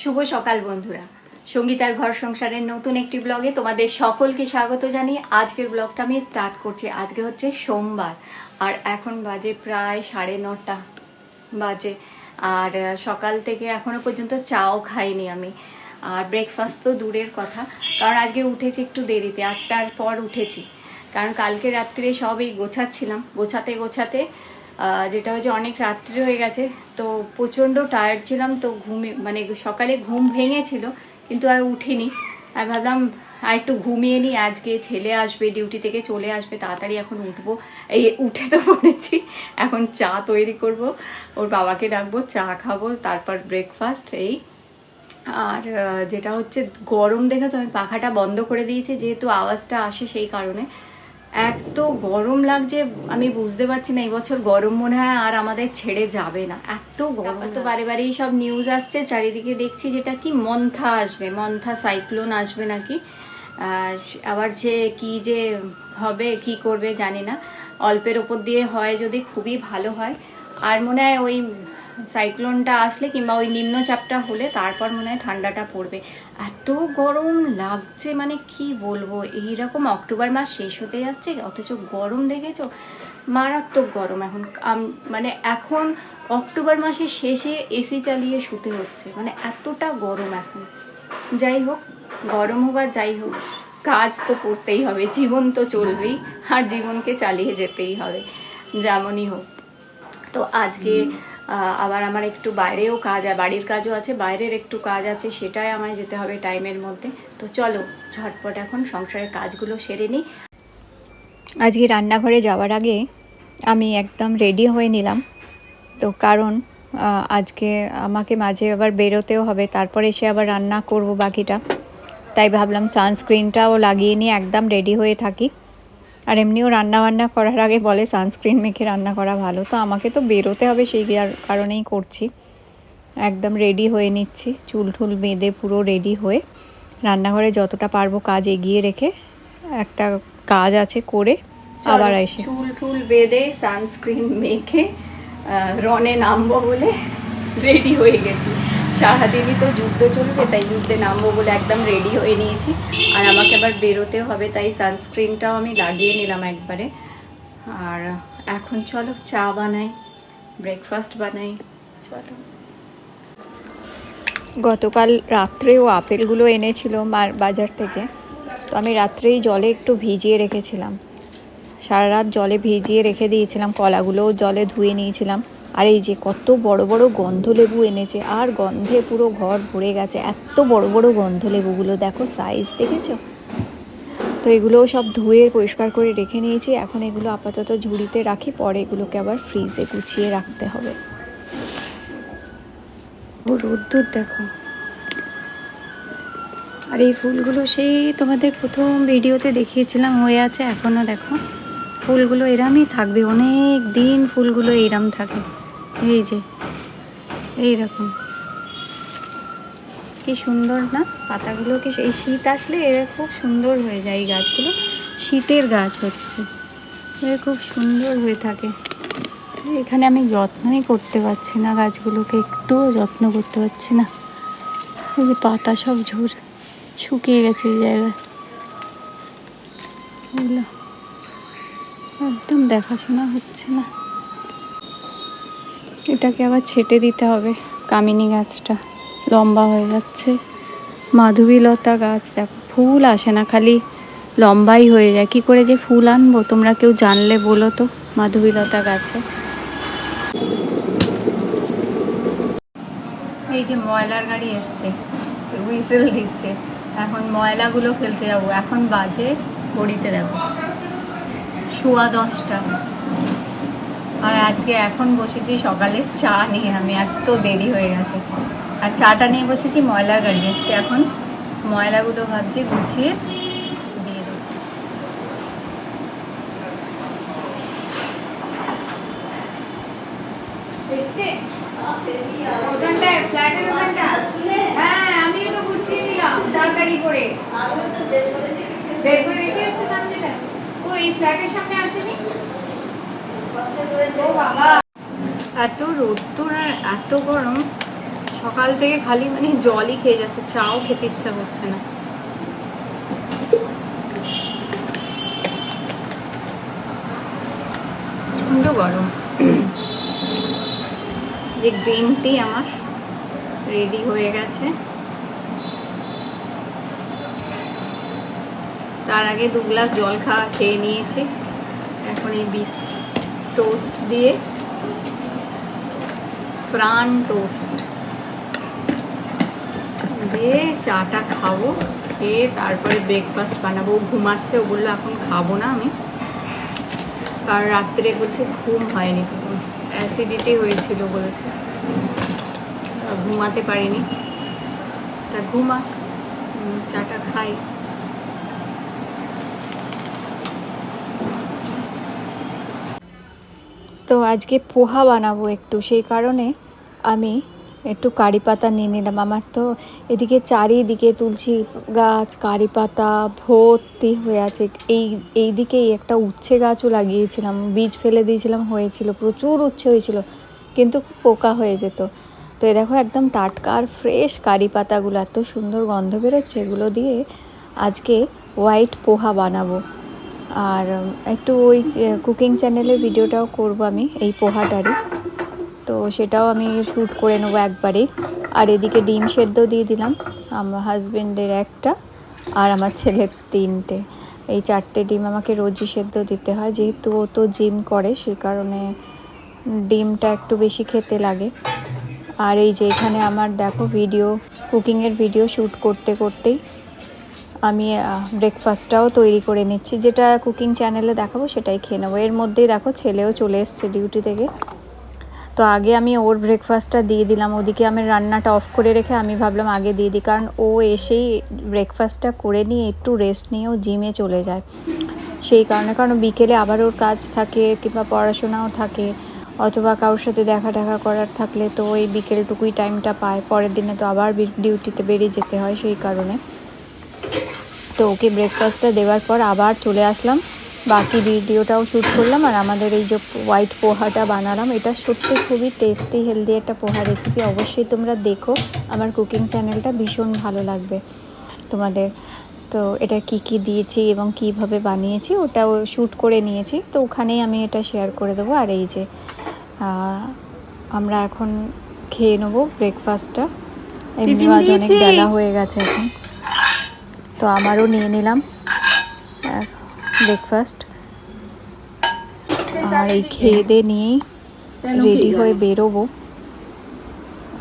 শুভ সকাল, বন্ধুরা। সঙ্গীতার ঘর সংসারের নতুন একটি ব্লগে তোমাদের সকলকে স্বাগত জানিয়ে আজকের ব্লগটা আমি স্টার্ট করছি। আজকে হচ্ছে সোমবার, আর এখন বাজে প্রায় সাড়ে নটা বাজে, আর সকাল থেকে এখনও পর্যন্ত চাও খাইনি আমি। আর ব্রেকফাস্ট তো দূরের কথা, কারণ আজকে উঠেছি একটু দেরিতে, আটটার পর উঠেছি। কারণ কালকে রাত্রে সব এই গোছাচ্ছিলাম, গোছাতে গোছাতে যেটা হচ্ছে অনেক রাত্রি হয়ে গেছে, তো প্রচণ্ড টায়ার্ড ছিলাম, তো ঘুমিয়ে মানে সকালে ঘুম ভেঙেছিল, কিন্তু আর উঠিনি। আর ভাবলাম, আর একটু ঘুমিয়ে নিই, আজকে ছেলে আসবে ডিউটি থেকে চলে আসবে, তাড়াতাড়ি এখন উঠবো। এই উঠে তো পড়েছি, এখন চা তৈরি করব, ওর বাবাকে ডাকবো, চা খাব, তারপর ব্রেকফাস্ট এই। আর যেটা হচ্ছে গরম দেখেছ, আমি পাখাটা বন্ধ করে দিয়েছি, যেহেতু আওয়াজটা আসে সেই কারণে। এত গরম লাগছে আমি বুঝতে পারছি না এই বছর গরম মনে হয় আর আমাদের ছেড়ে যাবে না। এত গরম তো বারে বারেই সব নিউজ আসছে চারিদিকে দেখছি যেটা কি মন্থা আসবে মন্থা সাইক্লোন আসবে নাকি। আবার যে কি যে হবে কি করবে জানি না। অল্পের ওপর দিয়ে হয় যদি খুবই ভালো হয়। আর মনে হয় ওই সাইক্লোনটা আসলে কিংবা ওই নিম্নচাপটা হলে তারপর মনে হয় ঠান্ডাটা পড়বে। এত গরম লাগছে মানে কি বলব? এইরকম অক্টোবর মাস শেষ হতে যাচ্ছে, অথচ গরম দেখেছ? মারাত্মক গরম এখন। মানে এখন অক্টোবর মাসের শেষে এসি চালিয়ে শুতে হচ্ছে। মানে এতটা গরম এখন। যাই হোক, গরম হোক আর যাই হোক, কাজ তো করতেই হবে, জীবন তো চলবেই, আর জীবনকে চালিয়ে যেতেই হবে, যেমনই হোক। তো আজকে আবার আমার একটু বাইরেও কাজ বাড়ির কাজও আছে, বাইরের একটু কাজ আছে, সেটাই আমায় যেতে হবে টাইমের মধ্যে। তো চলো, ঝটপট এখন সংসারের কাজগুলো সেরে নিই। আজকে রান্নাঘরে যাওয়ার আগে আমি একদম রেডি হয়ে নিলাম। তো কারণ আজকে আমাকে মাঝে আবার বেরোতেও হবে, তারপর এসে আবার রান্না করব বাকিটা। তাই ভাবলাম সানস্ক্রিনটাও লাগিয়ে নিয়ে একদম রেডি হয়ে থাকি। আর এমনিও রান্না বান্না করার আগে বলে সানস্ক্রিন মেখে রান্না করা ভালো। তো আমাকে তো বেরোতে হবে সেই কারণেই করছি। একদম রেডি হয়ে নিচ্ছি। চুল টুল বেঁধে পুরো রেডি হয়ে রান্নাঘরে যতটা পারব কাজ এগিয়ে রেখে একটা কাজ আছে করে আবার এসে চুল টুল বেঁধে সানস্ক্রিন মেখে রনে নামবো বলে রেডি হয়ে গেছি। সারাদিনই তো যুদ্ধ চলবে, তাই যুদ্ধে নামবো বলে একদম রেডি হয়ে নিয়েছি। আর আমাকে আবার বেরোতেও হবে, তাই সানস্ক্রিনটাও আমি লাগিয়ে নিলাম একবারে। আর এখন চলো চা বানাই ব্রেকফাস্ট বানাই, চলো। গতকাল রাত্রেও আপেলগুলো এনেছিল মার বাজার থেকে, তো আমি রাত্রেই জলে একটু ভিজিয়ে রেখেছিলাম। সারা রাত জলে ভিজিয়ে রেখে দিয়েছিলাম, কলাগুলোও জলে ধুয়ে নিয়েছিলাম। আর এই যে কত বড় বড় গন্ধ লেবু এনেছে, আর গন্ধে পুরো ঘর ভরে গেছে। এত বড় বড় গন্ধ লেবুগুলো দেখো সাইজ দেখেছ? তো এগুলোও সব ধুয়ে পরিষ্কার করে রেখে নিয়েছি। এখন এগুলো আপাতত ঝুড়িতে রাখি, পরে এগুলোকে আবার ফ্রিজে গুছিয়ে রাখতে হবে। ও রোদ্দুর দেখো। আর এই ফুলগুলো সেই তোমাদের প্রথম ভিডিওতে দেখিয়েছিলাম, হয়ে আছে এখনও দেখো। ফুলগুলো এরামই থাকবে, অনেক দিন ফুলগুলো এরাম থাকে। এই যে এইরকম কি সুন্দর না? পাতাগুলো কি এই শীত আসলে এরা খুব সুন্দর হয়ে যায় এই গাছগুলো। শীতের গাছ হচ্ছে। এরা খুব সুন্দর হয়ে থাকে। এখানে আমি যত্নই করতে পারছি না গাছগুলোকে, একটুও যত্ন করতে পারছি না। এই যে পাতা সব ঝুর, শুকিয়ে গেছে এই জায়গায়। একদম দেখাশোনা হচ্ছে না। এটাকে আবার ছেটে দিতে হবে। কামিনী গাছটা লম্বা হয়ে যাচ্ছে। মাধবীলতা গাছ, দেখো, ফুল আসে না, খালি লম্বাই হয়ে যায়। কি করে যে ফুল আনব? তোমরা কেউ জানলে বলো তো, মাধবীলতা গাছে। এই যে ময়লার গাড়ি এসছে, হুইসেল দিচ্ছে। এখন ময়লাগুলো ফেলতে যাব। এখন বাজে, ঘড়িতে দেখো সোয়া দশটা। আর আজকে এখন বসেছি সকালে চা নিয়ে। আমি এত দেরি হয়ে গেছে। আর চাটা নিয়ে বসেছি ময়লা গাড়ি। এসছে এখন ময়লাগুলো ভাবছি গুছিয়ে দিয়ে দেবো। হ্যাঁ আমিও তো গুছিয়ে নিলাম। তাড়াতাড়ি করে। বের করে রেখে এসছো সামনেটা? ও এই ফ্ল্যাটের সামনে আসেনি? এত রোদ্দুর আর এত গরম। সকাল থেকে খালি মানে জলই খেয়ে যাচ্ছে, চাও খেতে ইচ্ছা করছে না। প্রচণ্ড গরম। যে গ্রিন টি আমার রেডি হয়ে গেছে। তার আগে দু গ্লাস জল খাওয়া খেয়ে নিয়েছি। এখন এই বিস টোস্ট দিয়ে প্রাণ টোস্ট দিয়ে চাটা খাব খেয়ে তারপরে ব্রেকফাস্ট বানাবো। ঘুমাচ্ছে ও বলল এখন খাব না আমি। কারণ রাত্রে বলছে ঘুম হয়নি অ্যাসিডিটি হয়েছিল বলেছে। ঘুমাতে পারিনি। তা উম, চাটা খাই। তো আজকে পোহা বানাবো একটু। সেই কারণে আমি একটু কারি পাতা নিয়ে নিলাম। আমার তো এদিকে চারিদিকে তুলসী গাছ, কারি পাতা ভর্তি হয়ে আছে। এই এই দিকেই একটা উচ্ছে গাছও লাগিয়েছিলাম। বীজ ফেলে দিয়েছিলাম, হয়েছিল। প্রচুর উচ্ছে হয়েছিল, কিন্তু পোকা হয়ে যেত। তো এই দেখো, একদম টাটকা আর ফ্রেশ কারি পাতাগুলো। এত সুন্দর গন্ধ বেরোচ্ছে, এগুলো দিয়ে আজকে হোয়াইট পোহা বানাবো। আর একটু ওই কুকিং চ্যানেলের ভিডিওটাও করব আমি, এই পোহাটারই তো সেটাও আমি শ্যুট করে নেব একবারে আর এদিকে ডিম সেদ্ধ দিয়ে দিলাম, আমার হাজবেন্ডের একটা আর আমার ছেলের তিনটে। এই চারটে ডিম আমাকে রোজই সেদ্ধ দিতে হয়, যেহেতু ও তো জিম করে সেই কারণে ডিমটা একটু বেশি খেতে লাগে। আর এই যে এখানে আমার, দেখো ভিডিও কুকিংয়ের ভিডিও শ্যুট করতে করতেই আমি ব্রেকফাস্টটাও তৈরি করে নিচ্ছি। যেটা কুকিং চ্যানেলে দেখাবো সেটাই খেয়ে নেব। এর মধ্যেই দেখো ছেলেও চলে এসছে ডিউটি থেকে। তো আগে আমি ওর ব্রেকফাস্টটা দিয়ে দিলাম। ওদিকে আমি রান্নাটা অফ করে রেখে আমি ভাবলাম আগে দিয়ে দিই। কারণ ও এসেই ব্রেকফাস্টটা করে নিয়ে একটু রেস্ট নিয়েও জিমে চলে যায়। সেই কারণে, কারণ বিকেলে আবার ওর কাজ থাকে কিংবা পড়াশোনাও থাকে, অথবা কারোর সাথে দেখা দেখা করার থাকলে তো ওই বিকেলটুকুই টাইমটা পায়। পরের দিনে তো আবার ডিউটিতে বেরিয়ে যেতে হয় সেই কারণে। তো ওকে ব্রেকফাস্টটা দেওয়ার পর আবার চলে আসলাম। বাকি ভিডিওটাও শ্যুট করলাম আর আমাদের এই যে হোয়াইট পোহাটা বানালাম এটা সত্যি খুবই টেস্টি হেলদি একটা পোহা রেসিপি অবশ্যই তোমরা দেখো আমার কুকিং চ্যানেলটা ভীষণ ভালো লাগবে তোমাদের। তো এটা কি কি দিয়েছি এবং কীভাবে বানিয়েছি ওটাও শ্যুট করে নিয়েছি তো ওখানেই আমি এটা শেয়ার করে দেবো। আর এই যে আমরা এখন খেয়ে নেব ব্রেকফাস্টটা এমনি আজ অনেক বেলা হয়ে গেছে এখন। তো আমারও নিয়ে নিলাম। ব্রেকফাস্ট আর এই খেয়ে দিয়ে নিয়েই রেডি হয়ে বেরোবো।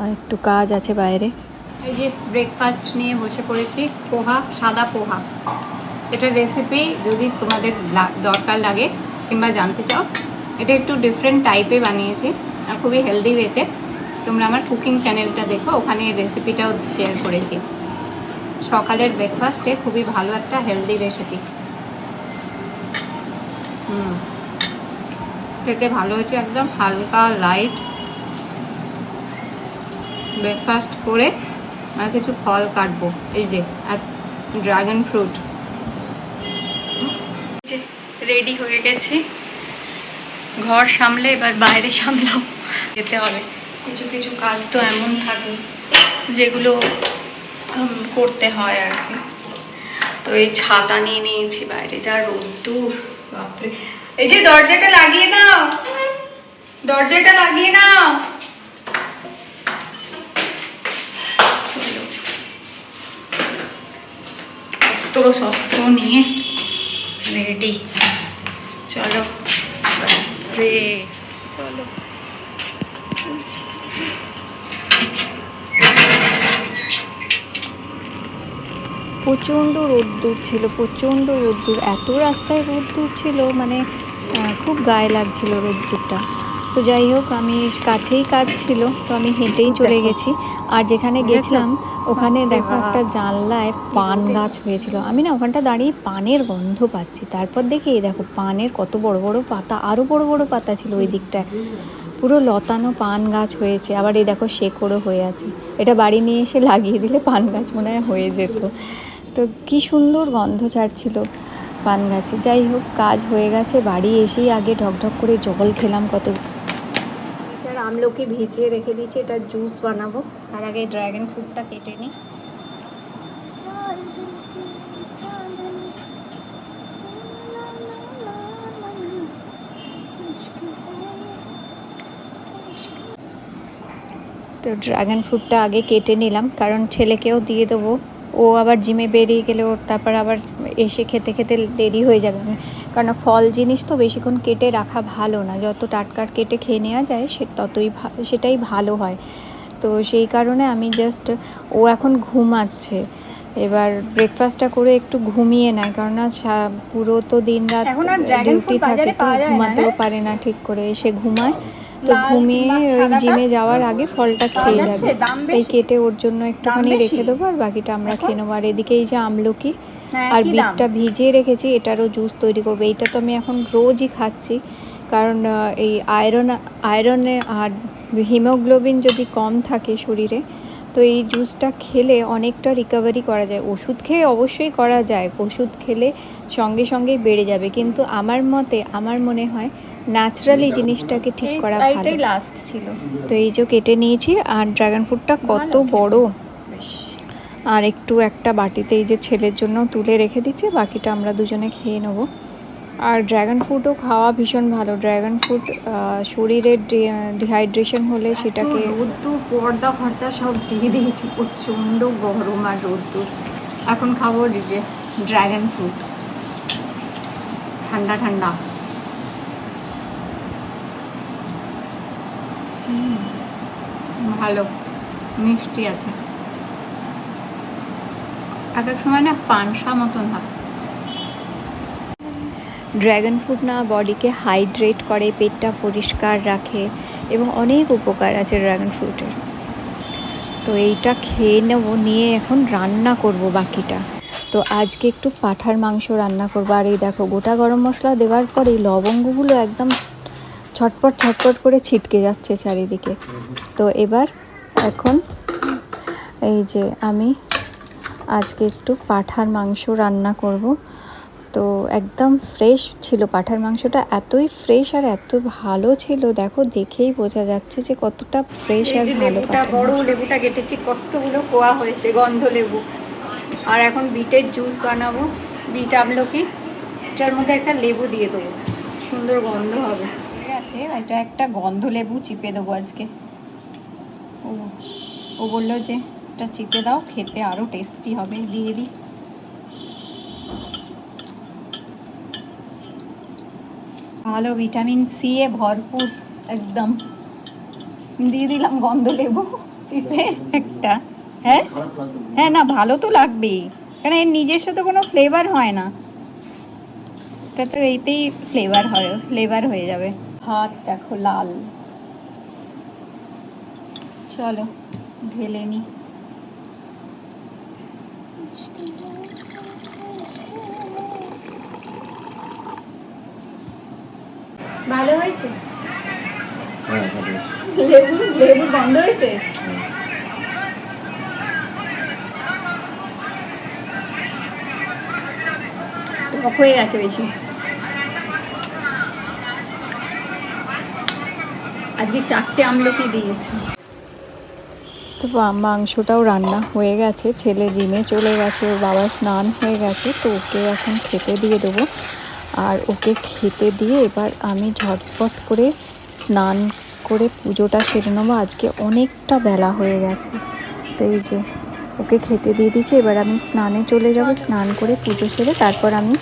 আর একটু কাজ আছে বাইরে। এই যে ব্রেকফাস্ট নিয়ে বসে পড়েছি, পোহা, সাদা পোহা। এটা রেসিপি যদি তোমাদের দরকার লাগে কিংবা জানতে চাও, এটা একটু ডিফারেন্ট টাইপে বানিয়েছি, আর খুবই হেলদি ওয়েতে তোমরা আমার কুকিং চ্যানেলটা দেখো, ওখানে রেসিপিটাও শেয়ার করেছি। সকালের ব্রেকফাস্টে খুবই ভালো একটা হেলদি রেসিপি হুম। খেতে ভালো হয়েছে একদম হালকা লাইট ব্রেকফাস্ট করে আর কিছু ফল কাটবো। এই যে ড্রাগন ফ্রুট রেডি হয়ে গেছি। ঘর সামলে এবার বাইরে সামলাও যেতে হবে। কিছু কিছু কাজ তো এমন থাকে, যেগুলো করতে হয় আর কি। তো এই ছাতা নিয়ে নিয়েছি বাইরে, যা রোদ্দুর, বাপরে। এই যে দরজাটা লাগিয়ে নাও দরজাটা লাগিয়ে নাও। অস্ত্র শস্ত্র নিয়ে রেডি। চলো, বাপরে চলো প্রচণ্ড রোদ্দুর ছিল প্রচণ্ড রোদ্দুর। এত রাস্তায় রোদ্দুর ছিল মানে খুব গায়ে লাগছিল রোদ্দুরটা। তো যাই হোক আমি কাছেই কাজ ছিল তো আমি হেঁটেই চলে গেছি। আর যেখানে গেছিলাম ওখানে দেখো একটা জানলায় পান গাছ হয়েছিল। আমি না ওখানটা দাঁড়িয়ে পানের গন্ধ পাচ্ছি। তারপর দেখি এই দেখো পানের কত বড় বড় পাতা আরও বড় বড় পাতা ছিল ওই দিকটায়। পুরো লতানো পান গাছ হয়েছে। আবার এই দেখো শেকড়ও হয়ে আছে। এটা বাড়ি নিয়ে এসে লাগিয়ে দিলে পান গাছ মনে হয় হয়ে যেত। তো কি সুন্দর গন্ধ ছাড়ছিল পান গাছে। যাই হোক কাজ হয়ে গেছে বাড়ি এসেই আগে ঢকঢক করে জল খেলাম কত এটার আমি আমলকি ভিজিয়ে রেখে দিয়েছি এটা জুস বানাবো। তার আগে ড্রাগন ফ্রুটটা কেটে নিই। তো ড্রাগন ফ্রুটটা আগে কেটে নিলাম কারণ ছেলেকেও দিয়ে দেবো। ও আবার জিমে বেরিয়ে গেলে ওর তারপর আবার এসে খেতে খেতে দেরি হয়ে যাবে। কারণ ফল জিনিস তো বেশিক্ষণ কেটে রাখা ভালো না। যত টাটকা কেটে খেয়ে নেওয়া যায় সে ততই সেটাই ভালো হয়। তো সেই কারণে আমি জাস্ট ও এখন ঘুমাচ্ছে। এবার ব্রেকফাস্টটা করে একটু ঘুমিয়ে নেয়। কারণ পুরো তো দিন রাত ডিউটি থাকে তো ঘুমাতেও হ্যাঁ? পারে না ঠিক করে। এসে ঘুমায়। তো ঘুমিয়ে ওই? জিমে যাওয়ার আগে ফলটা খেয়ে যাবে। এই কেটে ওর জন্য একটুখানি? রেখে দেবো আর বাকিটা আমরা খেয়ে নেব। আর এদিকে এই যে আমলকি হ্যাঁ, আর বিটটা ভিজিয়ে রেখেছি এটারও জুস তৈরি করব। এইটা তো আমি এখন রোজই খাচ্ছি। কারণ এই আয়রন আয়রনে আর হিমোগ্লোবিন যদি কম থাকে শরীরে তো এই জুসটা খেলে অনেকটা রিকভারি করা যায়। ওষুধ খেয়ে অবশ্যই করা যায়। ওষুধ খেলে সঙ্গে সঙ্গেই বেড়ে যাবে। কিন্তু আমার মতে আমার মনে হয় ন্যাচারালি জিনিসটাকে ঠিক করা ভালো। লাস্ট ছিল। তো এই যে কেটে নিয়েছি আর ড্রাগন ফ্রুটটা কত বড়। আর একটু একটা বাটিতে এই যে ছেলের জন্য তুলে রেখে দিচ্ছে বাকিটা আমরা দুজনে খেয়ে নেব। আর ড্রাগন ফ্রুটও খাওয়া ভীষণ ভালো। ড্রাগন ফ্রুট শরীরের ডিহাইড্রেশন হলে সেটাকে রোদ্দুর পর্দা ফর্দা সব দিয়ে দিয়েছি। প্রচণ্ড গরম আর রোদ্দুর। এখন খাব যে ড্রাগন ফ্রুট ঠান্ডা ঠান্ডা। ভালো। মিষ্টি আছে। এক এক সময় না পানসা মতন হয়। ড্র্যাগন ফ্রুট না বডিকে হাইড্রেট করে, পেটটা পরিষ্কার রাখে এবং অনেক উপকার আছে ড্র্যাগন ফ্রুটের। তো এইটা খেয়ে নেব, নিয়ে এখন রান্না করব বাকিটা। তো আজকে একটু পাঠার মাংস রান্না করব। আর এই দেখো, গোটা গরম মশলা দেওয়ার পরে লবঙ্গগুলো একদম ছটপট ছটপট করে ছিটকে যাচ্ছে চারিদিকে। তো এবার এখন এই যে আমি আজকে একটু পাঠার মাংস রান্না করব। তো একদম ফ্রেশ ছিল পাঠার মাংসটা এতই ফ্রেশ আর এত ভালো ছিল দেখো দেখেই বোঝা যাচ্ছে যে কতটা ফ্রেশ আর ভালো বড় লেবুটা কেটেছি কতগুলো কোয়া হয়েছে গন্ধ লেবু। আর এখন বিটের জুস বানাবো বিট আমলকি এটার মধ্যে একটা লেবু দিয়ে দেবো সুন্দর গন্ধ হবে। আছে, এটা একটা গন্ধ লেবু চিপে দেবো আজকে। ও ও বলল যে, এটা চিপে দাও, খেতে আরও টেস্টি হবে, দিয়ে দিই ভালো ভিটামিন সি এ ভরপুর, একদম। দিয়ে দিলাম গন্ধ লেবু চিপে একটা। হ্যাঁ? হ্যাঁ না, ভালো তো লাগবেই। কারণ এর নিজস্ব তো কোনো ফ্লেভার হয় না। এটা তো এইতেই ফ্লেভার হয় ফ্লেভার হয়ে যাবে। ভাত দেখো লাল। চলো ঢেলে নি। ভালো হয়েছে? হ্যাঁ লেবু লেবু গন্ধ হয়েছে? হয়ে গেছে বেশি। আজকে চারটে আমলকি দিয়েছি। তো মাংসটাও রান্না হয়ে গেছে, ছেলে জিমে চলে গেছে, ওর বাবা স্নান হয়ে গেছে, তো ওকে এখন খেতে দিয়ে দেবো। আর ওকে খেতে দিয়ে এবার আমি ঝটপট করে স্নান করে পুজোটা সেরে নেব। আজকে অনেকটা বেলা হয়ে গেছে। তো এই যে, ওকে খেতে দিয়ে দিচ্ছি এবার আমি স্নানে চলে যাব, স্নান করে পুজো সেরে তারপর আমি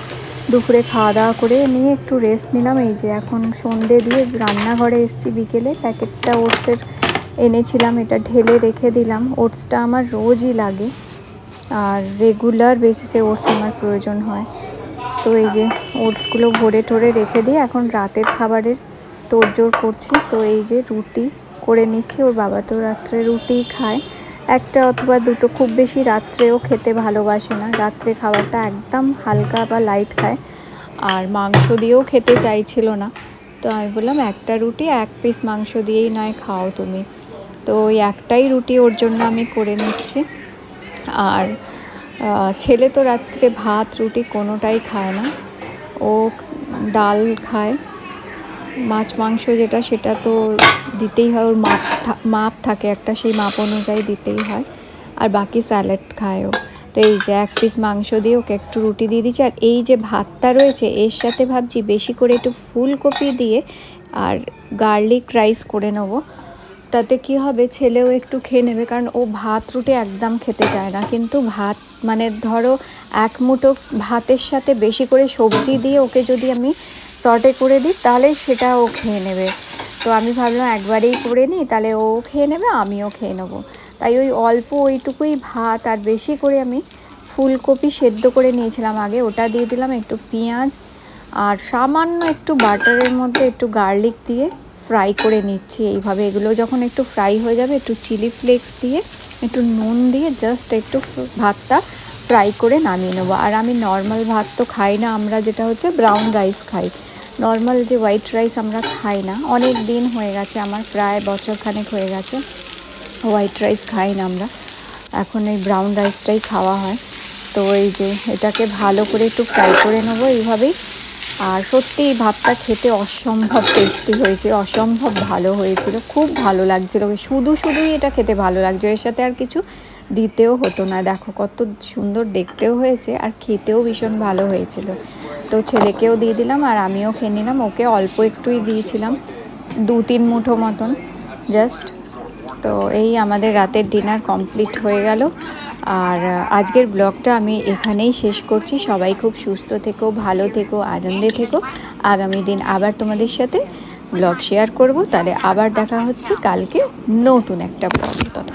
দুপুরে খাওয়া দাওয়া করে নিয়ে একটু রেস্ট নিলাম। এই যে এখন সন্ধে দিয়ে রান্নাঘরে এসেছি বিকেলে। প্যাকেটটা ওটসের এনেছিলাম, এটা ঢেলে রেখে দিলাম। ওটসটা আমার রোজই লাগে। আর রেগুলার বেসিসে ওটস আমার প্রয়োজন হয়। তো এই যে ওটসগুলো ভরে ঠরে রেখে দিয়ে এখন রাতের খাবারের তোড়জোড় করছি। তো এই যে রুটি করে নিচ্ছি। ওর বাবা তো রাত্রে রুটিই খায়। একটা অথবা দুটো, খুব বেশি রাত্রেও খেতে ভালোবাসে না। রাত্রে খাবারটা একদম হালকা বা লাইট খায়। আর মাংস দিয়েও খেতে চাইছিল না। তো আমি বললাম, একটা রুটি, এক পিস মাংস দিয়েই নয়, খাও তুমি। তো ওই একটাই রুটি ওর জন্য আমি করে নিচ্ছি। আর ছেলে তো রাত্রে ভাত, রুটি কোনোটাই খায় না। ও ডাল খায়। মাছ, মাংস যেটা, সেটা তো দিতেই হয়, ওর মাপ মাপ থাকে একটা, সেই মাপ অনুযায়ী দিতেই হয়। আর বাকি স্যালাড খায়ও তো এই যে এক পিস মাংস দিয়ে ওকে একটু রুটি দিয়ে দিচ্ছি, আর এই যে ভাতটা রয়েছে, এর সাথে ভাবছি বেশি করে একটু ফুলকপি দিয়ে আর গার্লিক রাইস করে নেব। তাতে কি হবে, ছেলেও একটু খেয়ে নেবে, কারণ ও ভাত, রুটি একদম খেতে চায় না। কিন্তু ভাত মানে ধরো এক মুঠো ভাতের সাথে বেশি করে সবজি দিয়ে ওকে যদি আমি সর্টে করে দিই, তাহলে সেটা ও খেয়ে নেবে। তো আমি ভাবলাম একবারেই করে নিই, তাহলে ও খেয়ে নেবে, আমিও খেয়ে নেব। তাই ওই অল্প ওইটুকুই ভাত আর বেশি করে আমি ফুলকপি সেদ্ধ করে নিয়েছিলাম আগে, ওটা দিয়ে দিলাম একটু পেঁয়াজ আর সামান্য একটু বাটারের মধ্যে একটু গার্লিক দিয়ে ফ্রাই করে নিচ্ছি। এইভাবে এগুলো যখন একটু ফ্রাই হয়ে যাবে, একটু চিলি ফ্লেক্স দিয়ে একটু নুন দিয়ে জাস্ট একটু ভাতটা ফ্রাই করে নামিয়ে নেব। আর আমি নর্মাল ভাত তো খাই না, আমরা যেটা হচ্ছে ব্রাউন রাইস খাই। নর্মাল যে হোয়াইট রাইস আমরা খাই না, অনেক দিন হয়ে গেছে, আমার প্রায় বছর খানেক হয়ে গেছে হোয়াইট রাইস খাই না আমরা। এখন এই ব্রাউন রাইসটাই খাওয়া হয়। তো এই যে এটাকে ভালো করে একটু ফ্রাই করে নেব, এইভাবেই আর সত্যি ভাতটা খেতে অসম্ভব টেস্টি হয়েছে অসম্ভব ভালো হয়েছিল, খুব ভালো লাগছিল। শুধু শুধুই এটা খেতে ভালো লাগছে এর সাথে আর কিছু দিতেও হতো না। দেখো কত সুন্দর দেখতেও হয়েছে আর খেতেও ভীষণ ভালো হয়েছিল। তো ছেলেকেও দিয়ে দিলাম আর আমিও খেয়ে নিলাম, ওকে অল্প একটুই দিয়েছিলাম, দু তিন মুঠো মতন জাস্ট তো এই আমাদের রাতের ডিনার কমপ্লিট হয়ে গেল। আর আজকের ব্লগটা আমি এখানেই শেষ করছি। সবাই খুব সুস্থ থেকো, ভালো থেকো, আনন্দে থেকো। আগামী দিন আবার তোমাদের সাথে ব্লগ শেয়ার করব। তাহলে আবার দেখা হচ্ছে কালকে নতুন একটা ব্লগ। ততক্ষণ।